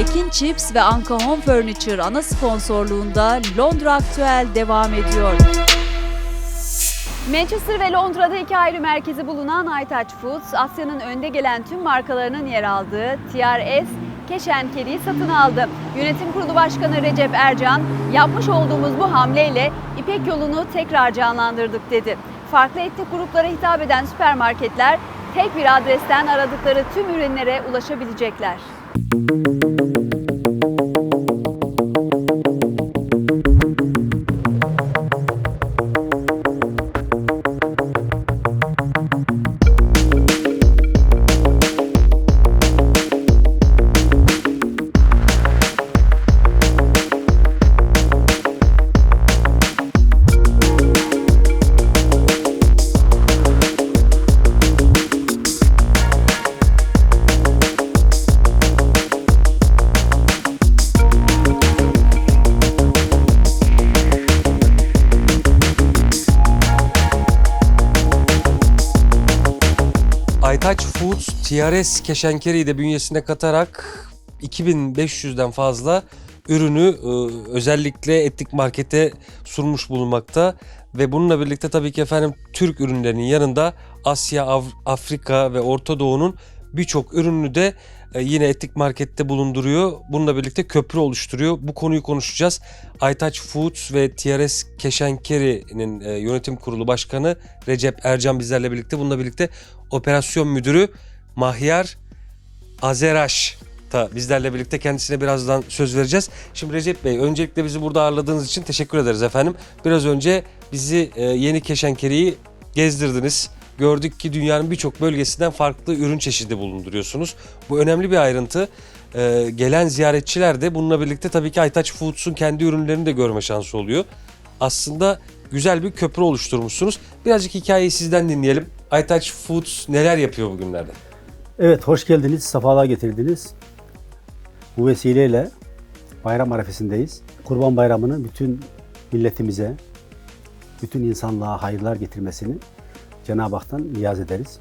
Ekin Chips ve Anka Home Furniture ana sponsorluğunda Londra Aktüel devam ediyor. Manchester ve Londra'da iki ayrı merkezi bulunan Aytaç Foods, Asya'nın önde gelen tüm markalarının yer aldığı TRS Keşen Kedi'yi satın aldı. Yönetim Kurulu Başkanı Recep Ercan, yapmış olduğumuz bu hamleyle İpek yolunu tekrar canlandırdık dedi. Farklı etnik gruplara hitap eden süpermarketler tek bir adresten aradıkları tüm ürünlere ulaşabilecekler. Aytaç Foods TRS keşenkeriyi de bünyesine katarak 2500'den fazla ürünü e, özellikle etnik markete sunmuş bulunmakta. Ve bununla birlikte tabii ki efendim Türk ürünlerinin yanında Asya, Afrika ve Orta Doğu'nun birçok ürününü de yine etnik markette bulunduruyor. Bununla birlikte köprü oluşturuyor. Bu konuyu konuşacağız. Aytaç Foods ve TRS Keşenkeri'nin e, yönetim kurulu başkanı Recep Ercan bizlerle birlikte. Bununla birlikte operasyon müdürü Mahyar Azeraş da bizlerle birlikte kendisine birazdan söz vereceğiz. Şimdi Recep Bey öncelikle bizi burada ağırladığınız için teşekkür ederiz efendim. Biraz önce bizi e, yeni Keşenkeri'yi gezdirdiniz. Gördük ki dünyanın birçok bölgesinden farklı ürün çeşidi bulunduruyorsunuz. Bu önemli bir ayrıntı. E, gelen ziyaretçiler de bununla birlikte tabii ki Aytaç Foods'un kendi ürünlerini de görme şansı oluyor. Aslında güzel bir köprü oluşturmuşsunuz. Birazcık hikayeyi sizden dinleyelim. Aytaç Foods neler yapıyor bugünlerde? Evet, hoş geldiniz, sefalar getirdiniz. Bu vesileyle bayram arefesindeyiz. Kurban Bayramı'nı bütün milletimize, bütün insanlığa hayırlar getirmesini Cenab-ı Hak'tan niyaz ederiz.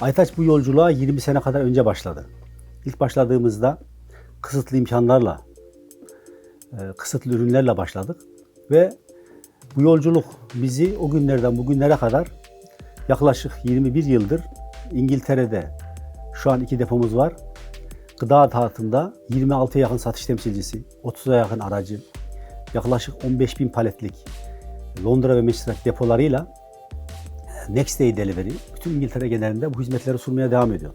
Aytaç bu yolculuğa 20 sene kadar önce başladı. İlk başladığımızda kısıtlı imkanlarla, e, kısıtlı ürünlerle başladık ve bu yolculuk bizi o günlerden bugünlere kadar yaklaşık 21 yıldır İngiltere'de şu an iki depomuz var. Gıda dağıtımda 26'ya yakın satış temsilcisi, 30'a yakın aracı, yaklaşık 15 bin paletlik Londra ve Manchester depolarıyla Next Day Delivery bütün İngiltere genelinde bu hizmetleri sunmaya devam ediyor.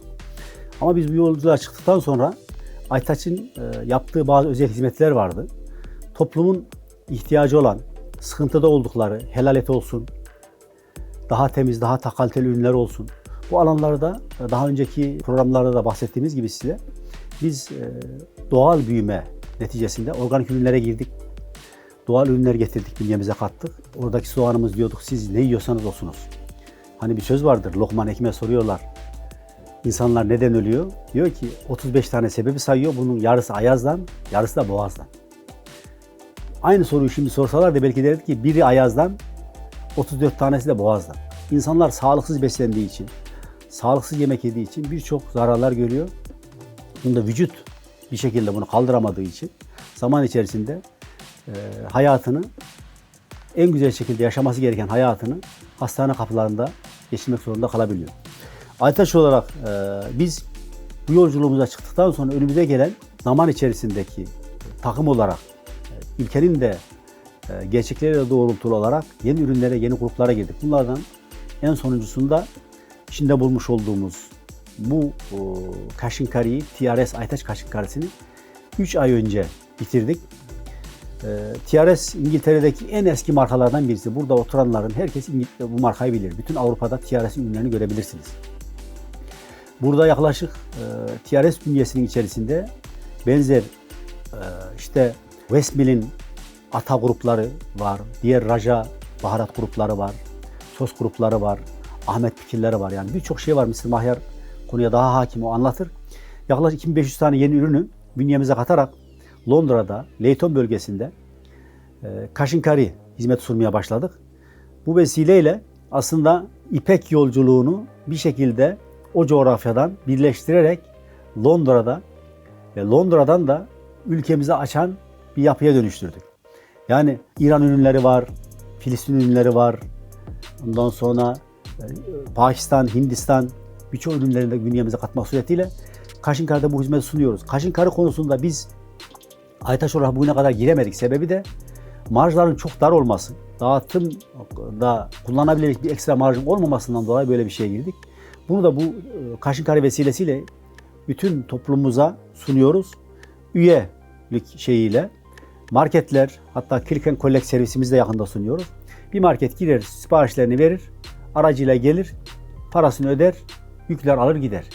Ama biz bu yolculuğa çıktıktan sonra Aytaç'ın e, yaptığı bazı özel hizmetler vardı. Toplumun ihtiyacı olan, sıkıntıda oldukları, helal et olsun, daha temiz, daha kaliteli ürünler olsun. Bu alanlarda e, daha önceki programlarda da bahsettiğimiz gibi size biz e, doğal büyüme neticesinde organik ürünlere girdik. Doğal ürünler getirdik, bünyemize kattık. Oradaki soğanımız diyorduk siz ne yiyorsanız olsunuz. Hani bir söz vardır, Lokman Ekim'e soruyorlar. İnsanlar neden ölüyor? Diyor ki 35 tane sebebi sayıyor. Bunun yarısı ayazdan, yarısı da boğazdan. Aynı soruyu şimdi sorsalar da belki derdi ki biri ayazdan, 34 tanesi de boğazdan. İnsanlar sağlıksız beslendiği için, sağlıksız yemek yediği için birçok zararlar görüyor. Bunda vücut bir şekilde bunu kaldıramadığı için zaman içerisinde e, hayatını en güzel şekilde yaşaması gereken hayatını hastane kapılarında geçirmek zorunda kalabiliyor. Aytaş olarak e, biz bu yolculuğumuza çıktıktan sonra önümüze gelen zaman içerisindeki takım olarak e, ülkenin de e, gerçekleriyle doğrultulı olarak yeni ürünlere, yeni gruplara girdik. Bunlardan en sonuncusunda içinde bulmuş olduğumuz bu o, kaşinkariyi, TRS Aytaç kaşinkarisini 3 ay önce bitirdik. E, TRS İngiltere'deki en eski markalardan birisi. Burada oturanların herkes bu markayı bilir. Bütün Avrupa'da TRS ürünlerini görebilirsiniz. Burada yaklaşık e, TRS bünyesinin içerisinde benzer e, işte Westmill'in ata grupları var, diğer Raja baharat grupları var, sos grupları var, Ahmet fikirleri var. Yani birçok şey var. Mr. Mahyar konuya daha hakim o anlatır. Yaklaşık 2500 tane yeni ürünü bünyemize katarak Londra'da, Leyton bölgesinde e, kaşinkari hizmet sunmaya başladık. Bu vesileyle aslında İpek yolculuğunu bir şekilde o coğrafyadan birleştirerek Londra'da e, Londra'dan da ülkemize açan bir yapıya dönüştürdük. Yani İran ürünleri var, Filistin ürünleri var. Ondan sonra e, Pakistan, Hindistan birçok ürünlerini de bünyemize katmak suretiyle Kaşınkar'da bu hizmeti sunuyoruz. Kaşınkarı konusunda biz Aytaş olarak bugüne kadar giremedik. Sebebi de marjların çok dar olması. Dağıtımda kullanabilecek bir ekstra marjın olmamasından dolayı böyle bir şeye girdik. Bunu da bu e, Kaşınkari vesilesiyle bütün toplumumuza sunuyoruz. Üyelik şeyiyle marketler hatta click and collect servisimizi de yakında sunuyoruz. Bir market girer, siparişlerini verir, aracıyla gelir, parasını öder, yükler alır gider.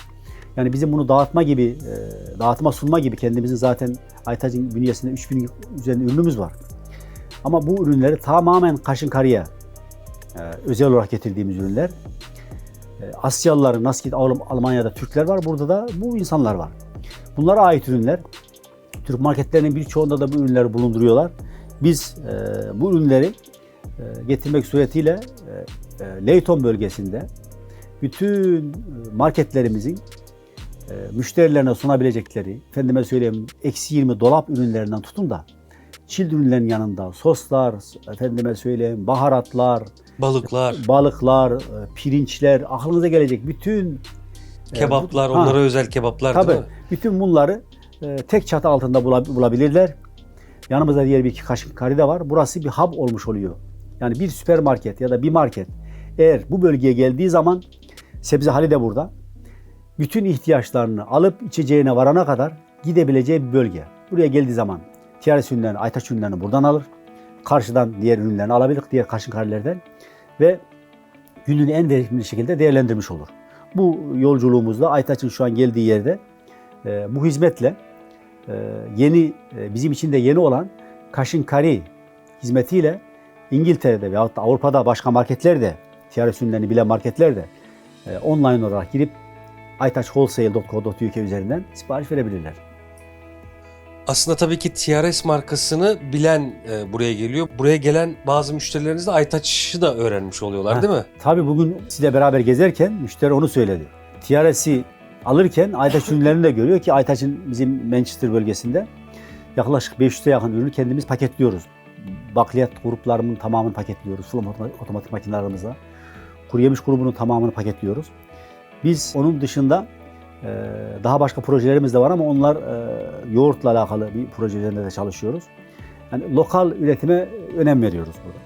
Yani bizim bunu dağıtma gibi, e, dağıtıma sunma gibi kendimizin zaten Aytaç'ın bünyesinde 3000 üzerinde ürünümüz var. Ama bu ürünleri tamamen kaşın karıya e, özel olarak getirdiğimiz ürünler. E, Asyalıların nasıl ki Alm- Almanya'da Türkler var, burada da bu insanlar var. Bunlara ait ürünler. Türk marketlerinin birçoğunda da bu ürünleri bulunduruyorlar. Biz e, bu ürünleri e, getirmek suretiyle Leyton bölgesinde bütün marketlerimizin müşterilerine sunabilecekleri, efendime söyleyeyim eksi 20 dolap ürünlerinden tutun da çild ürünlerin yanında soslar, efendime söyleyeyim baharatlar, Balıklar, balıklar, e, pirinçler, aklınıza gelecek bütün kebaplar, Ha. onlara özel kebaplar Tabii. değil mi? Bütün bunları e, tek çatı altında bula- bulabilirler. Yanımızda diğer bir iki kaşık kari de var. Burası bir hub olmuş oluyor. Yani bir süpermarket ya da bir market eğer bu bölgeye geldiği zaman sebze hali de burada. Bütün ihtiyaçlarını alıp içeceğine varana kadar gidebileceği bir bölge. Buraya geldiği zaman TRS ürünlerini, Aytaç ürünlerini buradan alır. Karşıdan diğer ürünlerini alabilir, diğer kaşık karilerden ve gününü en verimli şekilde değerlendirmiş olur. Bu yolculuğumuzda Aytaç'ın şu an geldiği yerde e, bu hizmetle e, yeni e, bizim için de yeni olan Kaşın Kari hizmetiyle İngiltere'de veyahut da Avrupa'da başka marketlerde, ticaret ürünlerini bilen marketlerde e, online olarak girip aytaçwholesale.co.uk üzerinden sipariş verebilirler. Aslında tabii ki TRS markasını bilen e, buraya geliyor. Buraya gelen bazı müşterileriniz de Aytaç'ı da öğrenmiş oluyorlar Ha. değil mi? Tabii bugün sizle beraber gezerken müşteri onu söyledi. TRS'i alırken Aytaç ürünlerini de görüyor ki Aytaç'ın bizim Manchester bölgesinde yaklaşık 500'e yakın ürünü kendimiz paketliyoruz. Bakliyat gruplarının tamamını paketliyoruz. Full otomatik, otomatik makinelerimizle. Kuru yemiş grubunun tamamını paketliyoruz. Biz onun dışında e, daha başka projelerimiz de var ama onlar e, yoğurtla alakalı bir proje üzerinde de çalışıyoruz. Yani lokal üretime önem veriyoruz burada.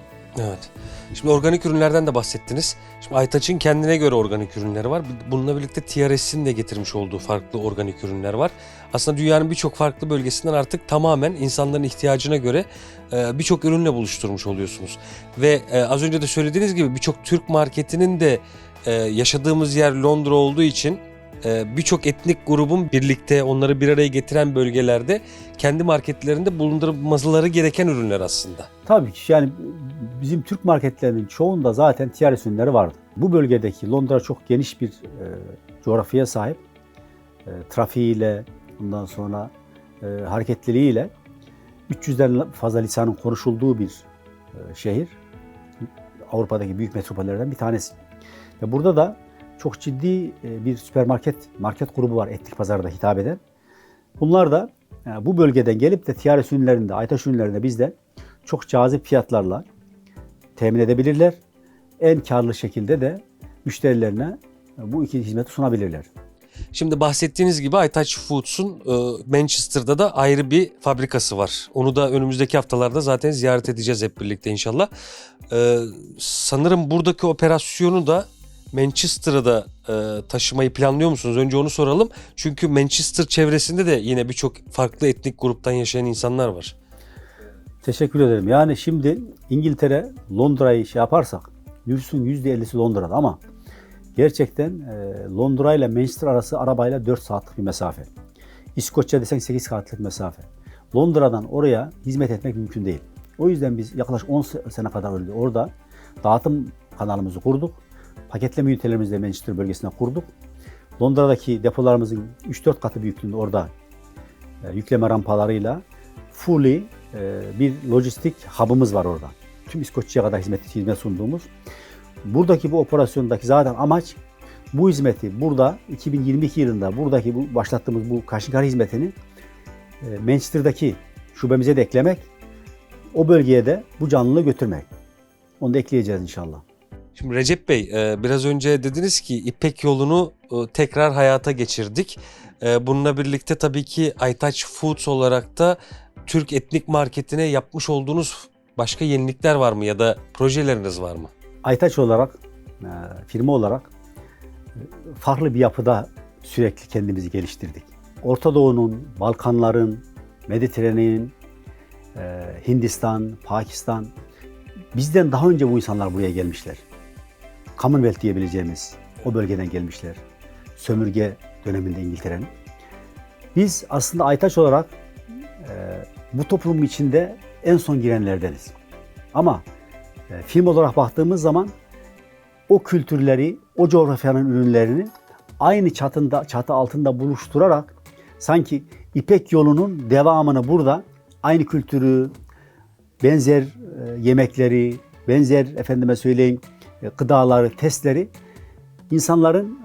Evet. Şimdi organik ürünlerden de bahsettiniz. Şimdi Aytaç'ın kendine göre organik ürünleri var. Bununla birlikte TRS'in de getirmiş olduğu farklı organik ürünler var. Aslında dünyanın birçok farklı bölgesinden artık tamamen insanların ihtiyacına göre e, birçok ürünle buluşturmuş oluyorsunuz. Ve az önce de söylediğiniz gibi birçok Türk marketinin de e, yaşadığımız yer Londra olduğu için e, birçok etnik grubun birlikte onları bir araya getiren bölgelerde kendi marketlerinde bulundurmaları gereken ürünler aslında. Tabii ki yani bizim Türk marketlerinin çoğunda zaten TRS ürünleri vardı. Bu bölgedeki Londra çok geniş bir e, coğrafyaya sahip. E, trafiğiyle, ondan sonra e, hareketliliğiyle 300'den fazla lisanın konuşulduğu bir e, şehir. Avrupa'daki büyük metropollerden bir tanesi. Ve burada da çok ciddi e, bir süpermarket, market grubu var etnik pazarda hitap eden. Bunlar da e, bu bölgeden gelip de TRS ürünlerinde, Aytaş ürünlerinde bizden çok cazip fiyatlarla temin edebilirler. En karlı şekilde de müşterilerine bu iki hizmeti sunabilirler. Şimdi bahsettiğiniz gibi Aytaç Foods'un e, Manchester'da da ayrı bir fabrikası var. Onu da önümüzdeki haftalarda zaten ziyaret edeceğiz hep birlikte inşallah. E, sanırım buradaki operasyonu da Manchester'a da e, taşımayı planlıyor musunuz? Önce onu soralım. Çünkü Manchester çevresinde de yine birçok farklı etnik gruptan yaşayan insanlar var. Teşekkür ederim. Yani şimdi İngiltere, Londra'yı şey yaparsak nüfusun %50'si Londra'da ama gerçekten e, Londra ile Manchester arası arabayla 4 saatlik bir mesafe. İskoçya desen 8 saatlik mesafe. Londra'dan oraya hizmet etmek mümkün değil. O yüzden biz yaklaşık 10 se- sene kadar önce orada dağıtım kanalımızı kurduk. Paketleme ünitelerimizi de Manchester bölgesine kurduk. Londra'daki depolarımızın 3-4 katı büyüklüğünde orada e, yükleme rampalarıyla fully e, bir lojistik hub'ımız var orada. Tüm İskoçya'ya kadar hizmet, hizmet sunduğumuz. Buradaki bu operasyondaki zaten amaç bu hizmeti burada 2022 yılında buradaki bu başlattığımız bu Kaşınkar hizmetini e, Manchester'daki şubemize de eklemek, o bölgeye de bu canlılığı götürmek. Onu da ekleyeceğiz inşallah. Şimdi Recep Bey e, biraz önce dediniz ki İpek yolunu e, tekrar hayata geçirdik. E, Bununla birlikte tabii ki Aytaç Foods olarak da Türk etnik marketine yapmış olduğunuz başka yenilikler var mı ya da projeleriniz var mı? Aytaç olarak, firma olarak farklı bir yapıda sürekli kendimizi geliştirdik. Orta Doğu'nun, Balkanların, Mediterranean'in, Hindistan, Pakistan, bizden daha önce bu insanlar buraya gelmişler. Commonwealth diyebileceğimiz o bölgeden gelmişler. Sömürge döneminde İngiltere'nin. Biz aslında Aytaç olarak e, bu toplumun içinde en son girenlerdeniz. Ama e, film olarak baktığımız zaman o kültürleri, o coğrafyanın ürünlerini aynı çatında, çatı altında buluşturarak sanki İpek yolunun devamını burada aynı kültürü, benzer e, yemekleri, benzer efendime söyleyeyim e, gıdaları, testleri insanların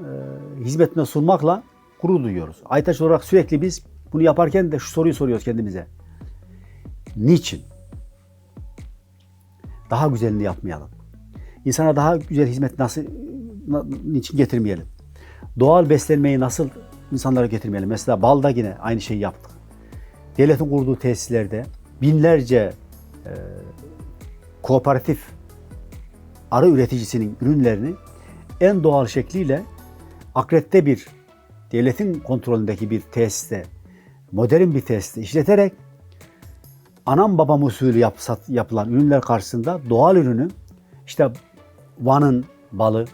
e, hizmetine sunmakla gurur duyuyoruz. Aytaç olarak sürekli biz bunu yaparken de şu soruyu soruyoruz kendimize. Niçin? Daha güzelini yapmayalım. İnsana daha güzel hizmet nasıl na- niçin getirmeyelim? Doğal beslenmeyi nasıl insanlara getirmeyelim? Mesela balda yine aynı şeyi yaptık. Devletin kurduğu tesislerde binlerce e, kooperatif arı üreticisinin ürünlerini en doğal şekliyle akrette bir devletin kontrolündeki bir tesiste, modern bir tesiste işleterek anam babam usulü yap, sat- yapılan ürünler karşısında doğal ürünü işte Van'ın balı,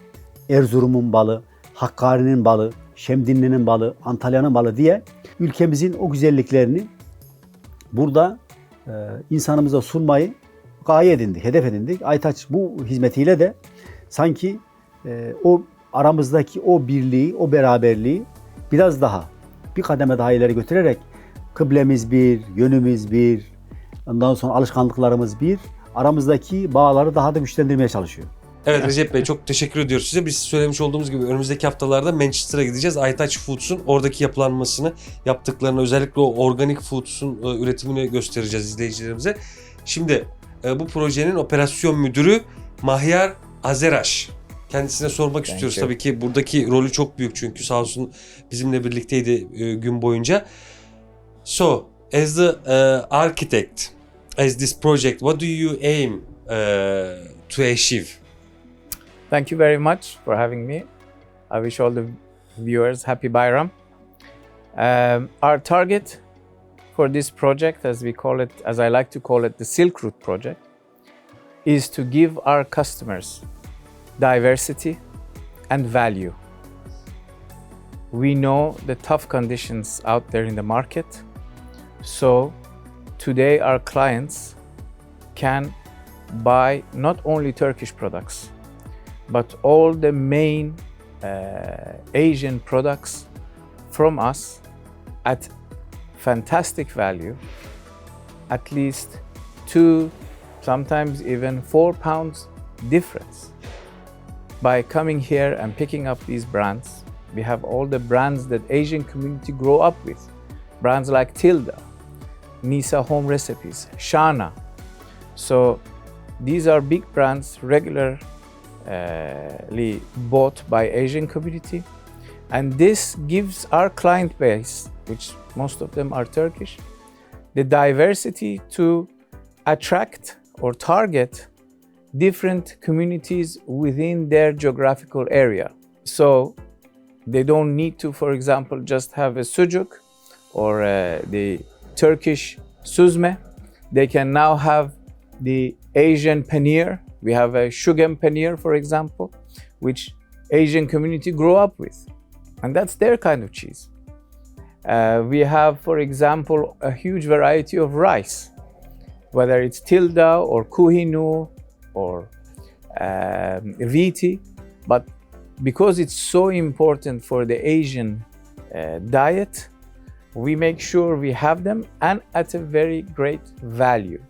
Erzurum'un balı, Hakkari'nin balı, Şemdinli'nin balı, Antalya'nın balı diye ülkemizin o güzelliklerini burada e, insanımıza sunmayı gaye edindik, hedef edindik. Aytaç bu hizmetiyle de sanki e, o aramızdaki o birliği, o beraberliği biraz daha bir kademe daha ileri götürerek kıblemiz bir, yönümüz bir, ondan sonra alışkanlıklarımız bir, aramızdaki bağları daha da güçlendirmeye çalışıyor. Evet Recep Bey çok teşekkür ediyoruz size. Biz söylemiş olduğumuz gibi önümüzdeki haftalarda Manchester'a gideceğiz. Aytaç Foods'un oradaki yapılanmasını, yaptıklarını özellikle o organik foods'un e, üretimini göstereceğiz izleyicilerimize. Şimdi bu projenin operasyon müdürü Mahyar Azeraş. Kendisine sormak Thank istiyoruz. Tabii ki buradaki rolü çok büyük çünkü sağ olsun bizimle birlikteydi e, gün boyunca. So, as the uh, architect, as this project, what do you aim uh, to achieve? Thank you very much for having me. I wish all the viewers happy Bayram. Um, our target for this project, as we call it, as I like to call it, the Silk Route project, is to give our customers diversity and value. We know the tough conditions out there in the market, so today our clients can buy not only Turkish products but all the main uh, Asian products from us at fantastic value, at least two, sometimes even four pounds difference. By coming here and picking up these brands, we have all the brands that Asian community grow up with. Brands like Tilda, Nisa Home Recipes, Shana. So these are big brands, regular uh, bought by Asian community, and this gives our client base, which most of them are Turkish, the diversity to attract or target different communities within their geographical area. So they don't need to, for example, just have a sucuk or uh, the Turkish suzme. They can now have the Asian paneer. We have a shugem paneer, for example, which Asian community grow up with, and that's their kind of cheese. Uh, we have, for example, a huge variety of rice, whether it's tilda or kuhinu or um, viti, but because it's so important for the Asian uh, diet, we make sure we have them and at a very great value.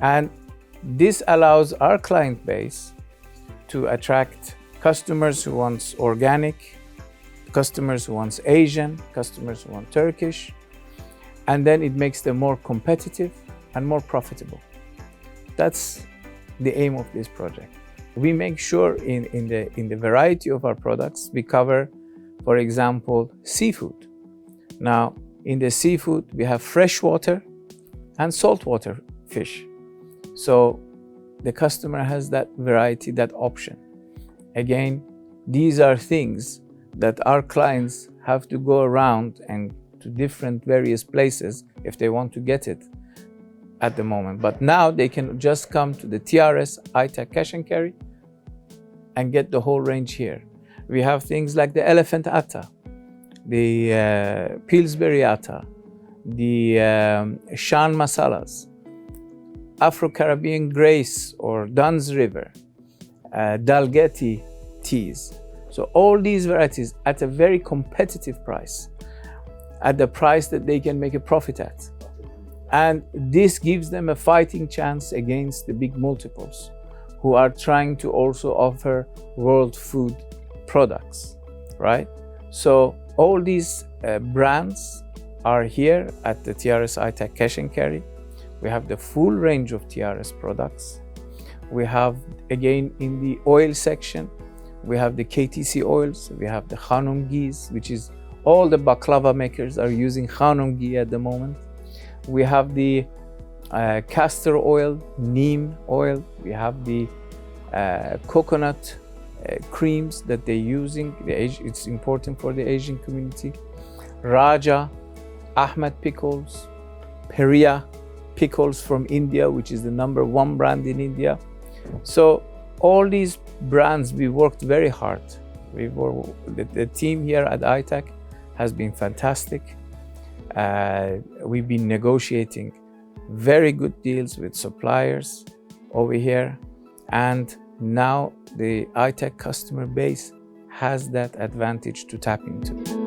And this allows our client base to attract customers who want organic, customers want Asian, customers want Turkish. and then it makes them more competitive and more profitable. That's the aim of this project. We make sure in, in, the, in the variety of our products, we cover, for example, seafood. Now, in the seafood, we have freshwater and saltwater fish. So the customer has that variety, that option. Again, these are things that our clients have to go around and to different various places if they want to get it at the moment. But now they can just come to the TRS iTech Cash and Carry and get the whole range here. We have things like the Elephant Atta, the uh, Pillsbury Atta, the um, Shan Masalas, Afro-Caribbean Grace or Dunn's River, uh, teas. So all these varieties at a very competitive price, at the price that they can make a profit at. And this gives them a fighting chance against the big multiples who are trying to also offer world food products, right? So all these uh, brands are here at the TRS iTech Cash and Carry. We have the full range of TRS products. We have again in the oil section, we have the KTC oils, we have the Hanum ghees, which is all the baklava makers are using Hanum ghee at the moment. We have the uh, castor oil, neem oil. We have the uh, coconut uh, creams that they're using. The it's important for the Asian community. Raja, Ahmed pickles, Peria pickles from India, which is the number one brand in India. So all these brands, we worked very hard. We were, the, the team here at iTech has been fantastic. Uh, we've been negotiating very good deals with suppliers over here, and now the iTech customer base has that advantage to tap into.